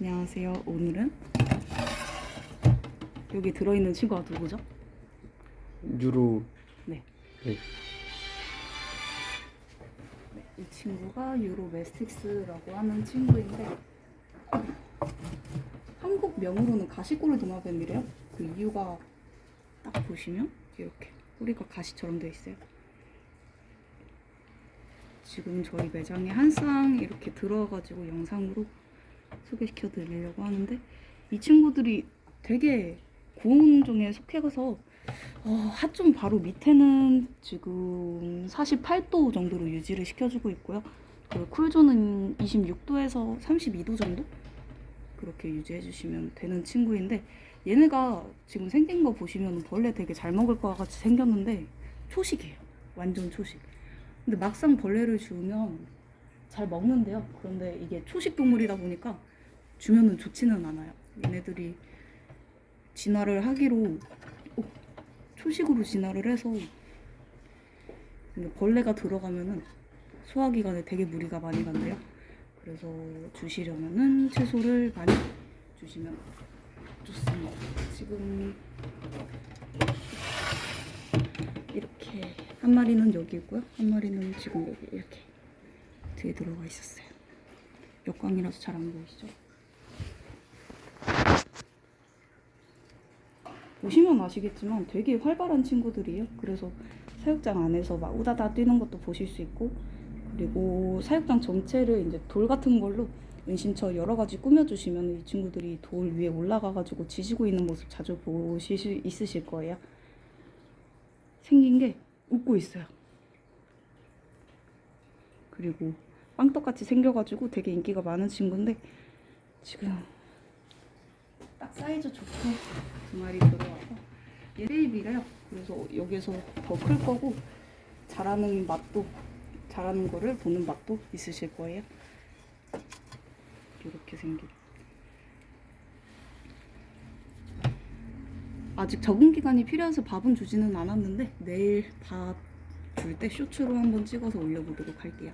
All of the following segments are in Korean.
안녕하세요. 오늘은 여기 들어있는 친구가 누구죠? 유로 네. 네. 네, 이 친구가 유로 메스틱스라고 하는 친구인데 한국 명으로는 가시꼬리 도마뱀이래요. 그 이유가 딱 보시면 이렇게 꼬리가 가시처럼 돼 있어요. 지금 저희 매장에 한 쌍 이렇게 들어와가지고 영상으로 소개시켜 드리려고 하는데 이 친구들이 되게 고온종에 속해서 어, 하점 바로 밑에는 지금 48도 정도로 유지를 시켜주고 있고요. 그리고 쿨존은 26도에서 32도 정도 그렇게 유지해 주시면 되는 친구인데 얘네가 지금 생긴 거 보시면 벌레 되게 잘 먹을 것 같이 생겼는데 초식이에요. 완전 초식. 근데 막상 벌레를 주면 잘 먹는데요. 그런데 이게 초식 동물이다 보니까 주면은 좋지는 않아요. 얘네들이 진화를 하기로 어, 초식으로 진화를 해서 벌레가 들어가면은 소화기관에 되게 무리가 많이 간대요. 그래서 주시려면은 채소를 많이 주시면 좋습니다. 지금 이렇게 한 마리는 여기 있고요. 한 마리는 지금 여기 이렇게 뒤에 들어가 있었어요. 역광이라서 잘 안 보이시죠? 보시면 아시겠지만 되게 활발한 친구들이에요. 그래서 사육장 안에서 막 우다다 뛰는 것도 보실 수 있고 그리고 사육장 전체를 이제 돌 같은 걸로 은신처 여러 가지 꾸며주시면 이 친구들이 돌 위에 올라가가지고 지지고 있는 모습 자주 보실 수 있으실 거예요. 생긴 게 웃고 있어요. 그리고 빵떡같이 생겨가지고 되게 인기가 많은 친구인데 지금 딱 사이즈 좋게 두 마리 들어와서 얘 베이비래요. 그래서 여기서 더 클 거고 자라는 맛도 자라는 거를 보는 맛도 있으실 거예요. 이렇게 생긴. 아직 적응 기간이 필요해서 밥은 주지는 않았는데 내일 밥 줄 때 쇼츠로 한번 찍어서 올려보도록 할게요.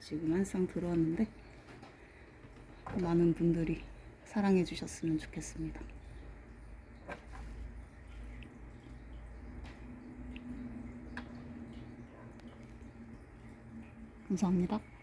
지금 한 쌍 들어왔는데 많은 분들이 사랑해 주셨으면 좋겠습니다. 감사합니다.